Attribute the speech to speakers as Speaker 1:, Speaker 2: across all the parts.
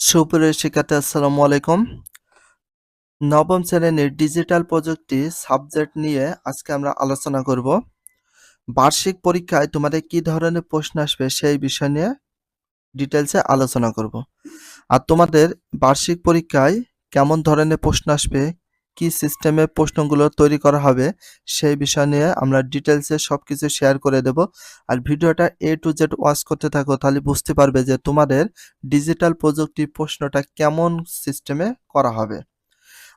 Speaker 1: সুপ্রিয় শিক্ষার্থী, আসসালামু আলাইকুম। নবম শ্রেণির ডিজিটাল প্রযুক্তি সাবজেক্ট নিয়ে আজকে আমরা আলোচনা করব। বার্ষিক পরীক্ষায় তোমাদের কি ধরনের প্রশ্ন আসবে সেই বিষয় নিয়ে ডিটেলসে আলোচনা করব। আর তোমাদের বার্ষিক পরীক্ষায় কেমন ধরনের প্রশ্ন আসবে কি সিস্টেমে প্রশ্নগুলো তৈরি করা হবে সেই বিষয় নিয়ে আমরা ডিটেলসে সব কিছু শেয়ার করে দেব। আর ভিডিওটা এ টু জেড ওয়াচ করতে থাকো, তাহলে বুঝতে পারবে যে তোমাদের ডিজিটাল প্রযুক্তি প্রশ্নটা কেমন সিস্টেমে করা হবে।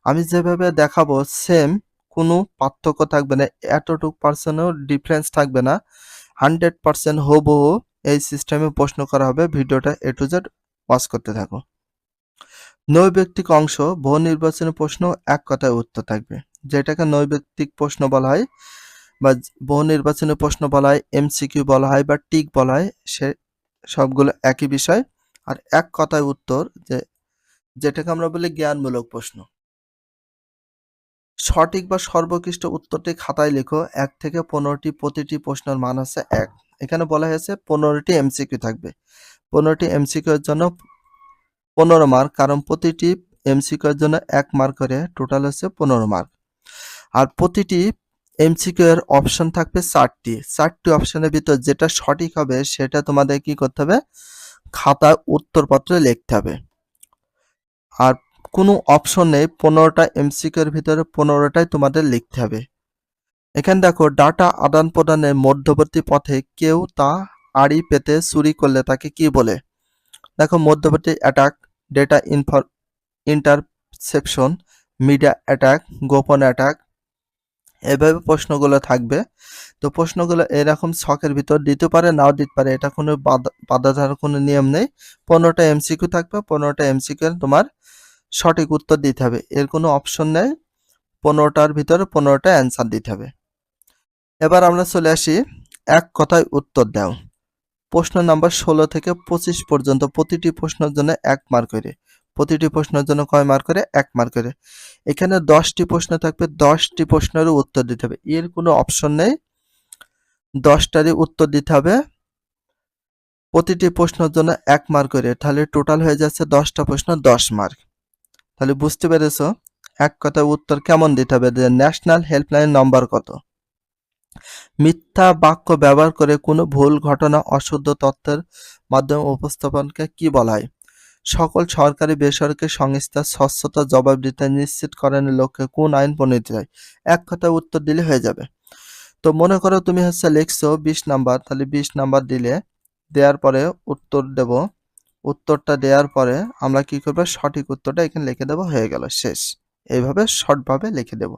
Speaker 1: আমি যেভাবে দেখাবো সেম কোনো পার্থক্য থাকবে না, এতটুক পার্সেন্টও ডিফারেন্স থাকবে না। হান্ড্রেড পার্সেন্ট হুবহু এই সিস্টেমে প্রশ্ন করা হবে, ভিডিওটা এ টু জেড ওয়াচ করতে থাকো। নৈব্যক্তিক অংশ বহু নির্বাচনী প্রশ্ন এক কথায় উত্তর থাকবে। যেটাকে নৈব্যক্তিক প্রশ্ন বলা হয় বা বহু নির্বাচনী প্রশ্ন বলা হয় এমসিকিউ বলা হয় বা টিক বলা হয়, সে সবগুলো একই বিষয়। আর এক কথায় উত্তর যে, যেটাকে আমরা বলি জ্ঞানমূলক প্রশ্ন। সঠিক বা সর্বোৎকৃষ্ট উত্তরটি খাতায় লেখো, এক থেকে পনেরোটি প্রতিটি প্রশ্নের মান হচ্ছে এক। এখানে বলা হয়েছে পনেরোটি এমসিকিউ থাকবে। পনেরোটি এমসিকিউ এর জন্য পনেরো মার্ক কারণ প্রতিটি এমসিকিউ এর জন্য এক মার্ক করে টোটাল হচ্ছে পনেরো মার্ক আর প্রতিটি এমসিকিউ এর অপশন থাকবে চারটি। চারটি অপশনের ভিতর যেটা সঠিক হবে সেটা তোমাদের কি করতে হবে? খাতা উত্তরপত্রে লিখতে হবে। আর কোনো অপশন নেই, পনেরোটা এমসিকিউ এর ভিতরে পনেরোটাই তোমাদের লিখতে হবে। এখানে দেখো ডাটা আদান প্রদানের মধ্যবর্তী পথে কেউ তা আড়ি পেতে চুরি করলে তাকে কি বলে? দেখো, মধ্যবর্তী attack data ইনফর interception media attack গোপন অ্যাটাক এভাবে প্রশ্নগুলো থাকবে। তো প্রশ্নগুলো এরকম ছকের ভিতর দিতে পারে, নাও দিতে পারে। এটা কোনো বাধা বাধা কোনো নিয়ম নেই। পনেরোটা এমসিকিউ থাকবে, পনেরোটা এমসিকিউ তোমার সঠিক উত্তর দিতে হবে। এর কোনো অপশন নেই। পনেরোটার ভিতরে পনেরোটা অ্যান্সার দিতে হবে। এবার আমরা চলে আসি, এক কথায় উত্তর দাও। প্রশ্ন নাম্বার ষোলো থেকে পঁচিশ পর্যন্ত প্রতিটি প্রশ্নের জন্য এক মার্ক করে। প্রতিটি প্রশ্নের জন্য কয় মার্ক করে? এক মার্ক করে। এখানে দশটি প্রশ্ন থাকবে, দশটি প্রশ্নেরও উত্তর দিতে হবে। এর কোনো অপশন নেই। দশটারই উত্তর দিতে হবে। প্রতিটি প্রশ্নের জন্য এক মার্ক করে। তাহলে টোটাল হয়ে যাচ্ছে দশটা প্রশ্ন, দশ মার্ক তাহলে বুঝতে পেরেছ? এক কথা উত্তর কেমন দিতে হবে? ন্যাশনাল হেল্পলাইন নম্বর কত? মিথ্যা বাক্য ব্যবহার করে কোনো ভুল, ঘটনা, অশুদ্ধ তথ্যের মাধ্যমে উপস্থাপনকে কি বলা হয়? সকল সরকারি বেসরকারি সংস্থার স্বচ্ছতা জবাবদিহিতা নিশ্চিত করানোর লক্ষ্যে কোন আইন প্রণীত হয়? এক কথা উত্তর দিলে হয়ে যাবে। তো মনে করো তুমি হচ্ছে লিখছো বিশ নাম্বার, তাহলে বিশ নাম্বার দিলে, দেওয়ার পরে উত্তর দেব। উত্তরটা দেওয়ার পরে আমরা কি করব? সঠিক উত্তরটা এখানে লিখে দেবো, হয়ে গেল, শেষ। এইভাবে শর্টভাবে লিখে দেব।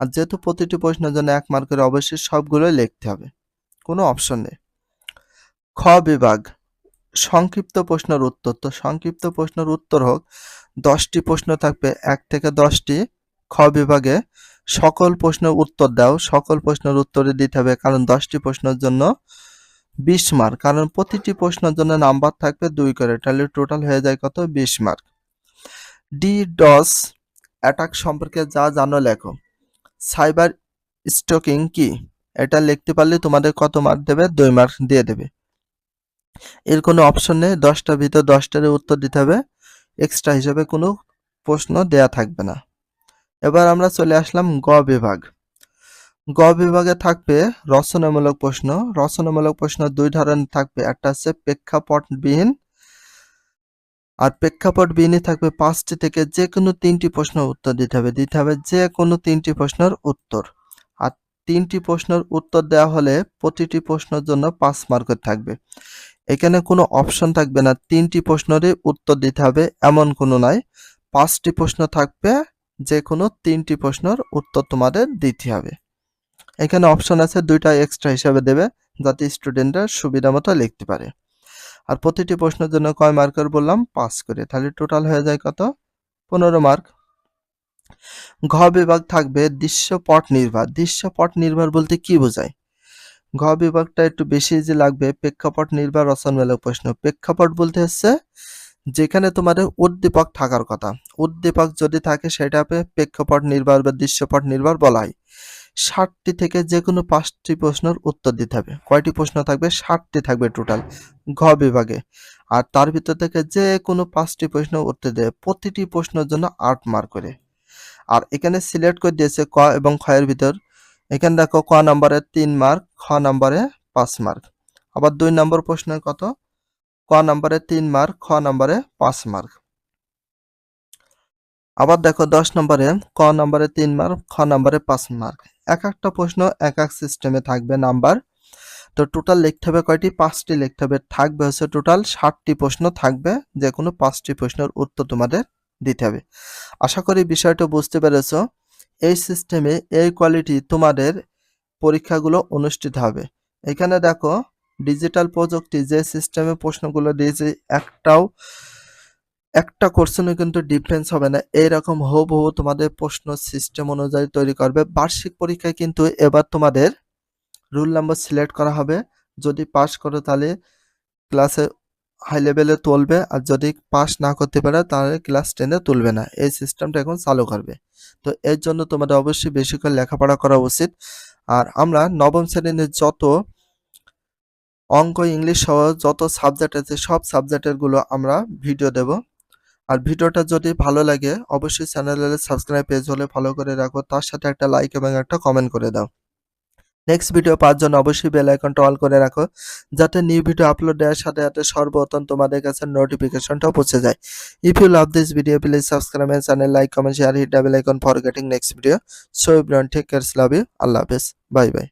Speaker 1: আর যেহেতু প্রতিটি প্রশ্নের জন্য এক মার্কের অবশ্যই সবগুলোই লিখতে হবে। কোনো অপশন নেই। খ বিভাগ। সংক্ষিপ্ত প্রশ্নের উত্তর। তো সংক্ষিপ্ত প্রশ্নের উত্তর হোক, দশটি প্রশ্ন থাকবে, এক থেকে দশটি। খ বিভাগে সকল প্রশ্নের উত্তর দাও, সকল প্রশ্নের উত্তরে দিতে হবে, কারণ দশটি প্রশ্নের জন্য বিশ মার্ক কারণ প্রতিটি প্রশ্নের জন্য নাম্বার থাকবে দুই করে, তাহলে টোটাল হয়ে যায় কত? বিশ মার্ক ডি ডস অ্যাটাক সম্পর্কে যা জানো লেখো। সাইবার স্টকিং কি? এটা লিখতে পারলে তোমাদের কত মার্ক দেবে? দুই মার্ক দিয়ে দেবে। এর কোনো অপশন নেই। দশটার ভিতর দশটার উত্তর দিতে হবে। এক্সট্রা হিসাবে কোনো প্রশ্ন দেয়া থাকবে না। এবার আমরা চলে আসলাম গ বিভাগ। গ বিভাগে থাকবে রচনামূলক প্রশ্ন। রচনামূলক প্রশ্ন দুই ধরনের থাকবে। একটা হচ্ছে প্রেক্ষাপটবিহীন আর প্রেক্ষাপট প্রেক্ষাপটবিহীনই থাকবে পাঁচটি থেকে যে কোনো তিনটি প্রশ্ন উত্তর দিতে হবে। দিতে হবে যে কোনো তিনটি প্রশ্নের উত্তর। আর তিনটি প্রশ্নের উত্তর দেওয়া হলে প্রতিটি প্রশ্নের জন্য পাঁচ মার্কের থাকবে। এখানে কোনো অপশন থাকবে না। তিনটি প্রশ্নেরই উত্তর দিতে হবে, এমন কোনো নয় পাঁচটি প্রশ্ন থাকবে যে কোনো তিনটি প্রশ্নের উত্তর তোমাদের দিতে হবে। এখানে অপশন আছে, দুইটা এক্সট্রা হিসাবে দেবে, যাতে স্টুডেন্টরা সুবিধা মতো লিখতে পারে। আর প্রতিটি প্রশ্নের জন্য কয় মার্কের বললাম? পাস করে। তাহলে টোটাল হয়ে যায় কত? পনেরো মার্ক। ঘ বিভাগ থাকবে দৃশ্যপট নির্ভর। দৃশ্যপট নির্ভর বলতে কি বোঝায়? ঘ বিভাগটা একটু বেশি যে লাগবে, প্রেক্ষাপট নির্ভর রচনামূলক প্রশ্ন। প্রেক্ষাপট বলতে হচ্ছে যেখানে তোমাদের উদ্দীপক থাকার কথা। উদ্দীপক যদি থাকে সেটা প্রেক্ষাপট নির্ভর বা দৃশ্যপট নির্ভর বলা হয়। ষাটটি থেকে যে কোনো পাঁচটি প্রশ্নের উত্তর দিতে হবে। কয়টি প্রশ্ন থাকবে? ষাটটি থাকবে টোটাল ঘ বিভাগে। আর তার ভিতর থেকে যে কোনো পাঁচটি প্রশ্ন উত্তর দেবে। প্রতিটি প্রশ্নের জন্য আট মার্ক করে। আর এখানে সিলেক্ট করে দিয়েছে ক এবং খয়ের ভিতর। এখানে দেখো ক নম্বরে তিন মার্ক খ নম্বরে পাঁচ মার্ক আবার দুই নম্বর প্রশ্নের কত? ক নম্বরে তিন মার্ক খ নম্বরে পাঁচ মার্ক আবার দেখো দশ নম্বরে, ক নম্বরে তিন মার্ক খ নম্বরে পাঁচ মার্ক এক একটা প্রশ্ন এক এক সিস্টেমে থাকবে নাম্বার তো টোটাল লিখতে হবে কয়টি? পাঁচটি লিখতে হবে। থাকবে হচ্ছে টোটাল ষাটটি প্রশ্ন থাকবে যে কোনো পাঁচটি প্রশ্নের উত্তর তোমাদের দিতে হবে। আশা করি বিষয়টা বুঝতে পেরেছ। এই সিস্টেমে এই কোয়ালিটি তোমাদের পরীক্ষাগুলো অনুষ্ঠিত হবে। এখানে দেখো ডিজিটাল প্রযুক্তি যে সিস্টেমে প্রশ্নগুলো দিয়েছে, একটাও একটা কোশ্চেনও কিন্তু ডিফারেন্স হবে না। এইরকম হুবহু তোমাদের প্রশ্ন সিস্টেম অনুযায়ী তৈরি করবে। বার্ষিক পরীক্ষায় কিন্তু এবার তোমাদের রুল নাম্বার সিলেক্ট করা হবে। যদি পাস করো তাহলে ক্লাসে হাই লেভেলে তুলবে আর যদি পাস না করতে পারে তাহলে ক্লাস টেনে তুলবে না। এই সিস্টেমটা এখন চালু করবে। তো এর জন্য তোমাদের অবশ্যই বেশি করে লেখাপড়া করা উচিত। আর আমরা নবম শ্রেণির যত অঙ্ক, ইংলিশ সহ যত সাবজেক্ট আছে সব সাবজেক্টেরগুলো আমরা ভিডিও দেব। আর ভিডিওটা যদি ভালো লাগে, অবশ্যই চ্যানেলের সাবস্ক্রাইব পেজ হলে ফলো করে রাখো, তার সাথে একটা লাইক এবং একটা কমেন্ট করে দাও। নেক্সট ভিডিও জন্য অবশ্যই বেল আইকনটা অল করে রাখো, যাতে নিউ ভিডিও আপলোড দেওয়ার সাথে সাথে সর্বপ্রথম তোমাদের কাছে নোটিফিকেশনটাও পৌঁছে যায়। If you love this video please subscribe my channel like comment share hit double icon for getting next video so everyone take care love you আল্লাহ হাফেজ বাই বাই